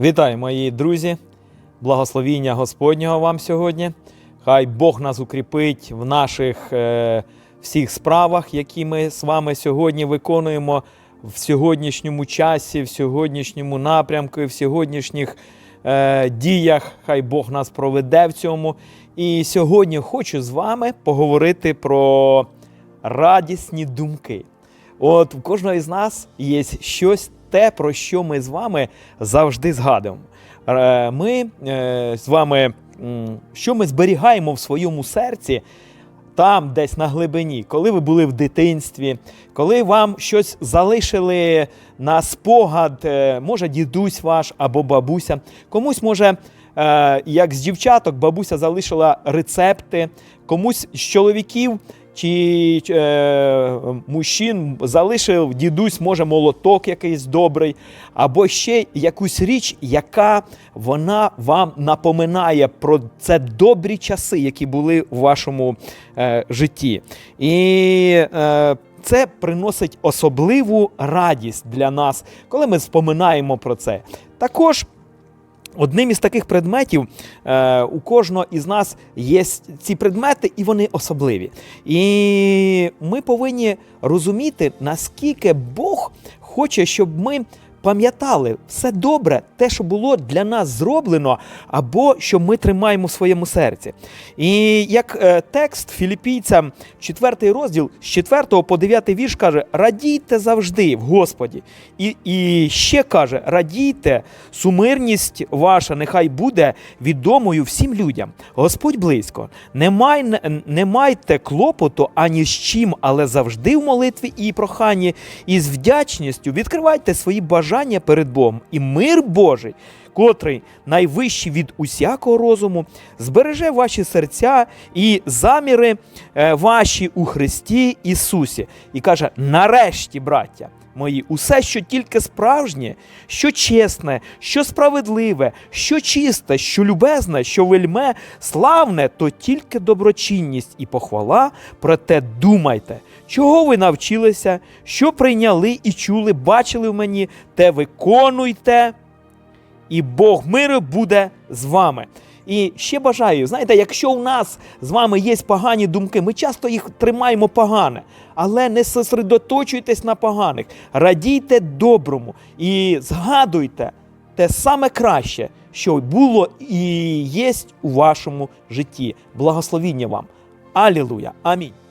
Вітаю, мої друзі! Благословіння Господнього вам сьогодні. Хай Бог нас укріпить в наших е, всіх справах, які ми з вами сьогодні виконуємо в сьогоднішньому часі, в сьогоднішньому напрямку, в сьогоднішніх е, діях. Хай Бог нас проведе в цьому. І сьогодні хочу з вами поговорити про радісні думки. От у кожного із нас є щось те, про що ми з вами завжди згадуємо. Е, Ми е, з вами, що ми зберігаємо в своєму серці, там, десь на глибині, коли ви були в дитинстві, коли вам щось залишили на спогад, е, може дідусь ваш або бабуся, комусь може. Як з дівчаток, бабуся залишила рецепти, комусь з чоловіків чи е, мужчин залишив дідусь, може, молоток якийсь добрий, або ще якусь річ, яка вона вам напоминає про це добрі часи, які були у вашому е, житті. І е, це приносить особливу радість для нас, коли ми споминаємо про це. Також. Одним із таких предметів е, у кожного із нас є ці предмети, і вони особливі. І ми повинні розуміти, наскільки Бог хоче, щоб ми пам'ятали все добре, те, що було для нас зроблено, або що ми тримаємо в своєму серці. І як е, текст філіпійцям, 4 розділ, з 4 по 9 вірш каже: радійте завжди в Господі. І, і ще каже: радійте, сумирність ваша нехай буде відомою всім людям. Господь близько. Не, май, не майте клопоту ані з чим, але завжди в молитві і проханні, і з вдячністю відкривайте свої бажання перед Богом. І мир Божий, котрий найвищий від усякого розуму, збереже ваші серця і заміри е, ваші у Христі Ісусі. І каже: нарешті, браття. Мої, усе, що тільки справжнє, що чесне, що справедливе, що чисте, що любезне, що вельме, славне, то тільки доброчинність і похвала, проте думайте, чого ви навчилися, що прийняли і чули, бачили в мені, те виконуйте, і Бог миру буде з вами. І ще бажаю, знаєте, якщо у нас з вами є погані думки, ми часто їх тримаємо погане, але не сосредоточуйтесь на поганих, радійте доброму і згадуйте те саме краще, що було і є у вашому житті. Благословіння вам. Алілуя. Амінь.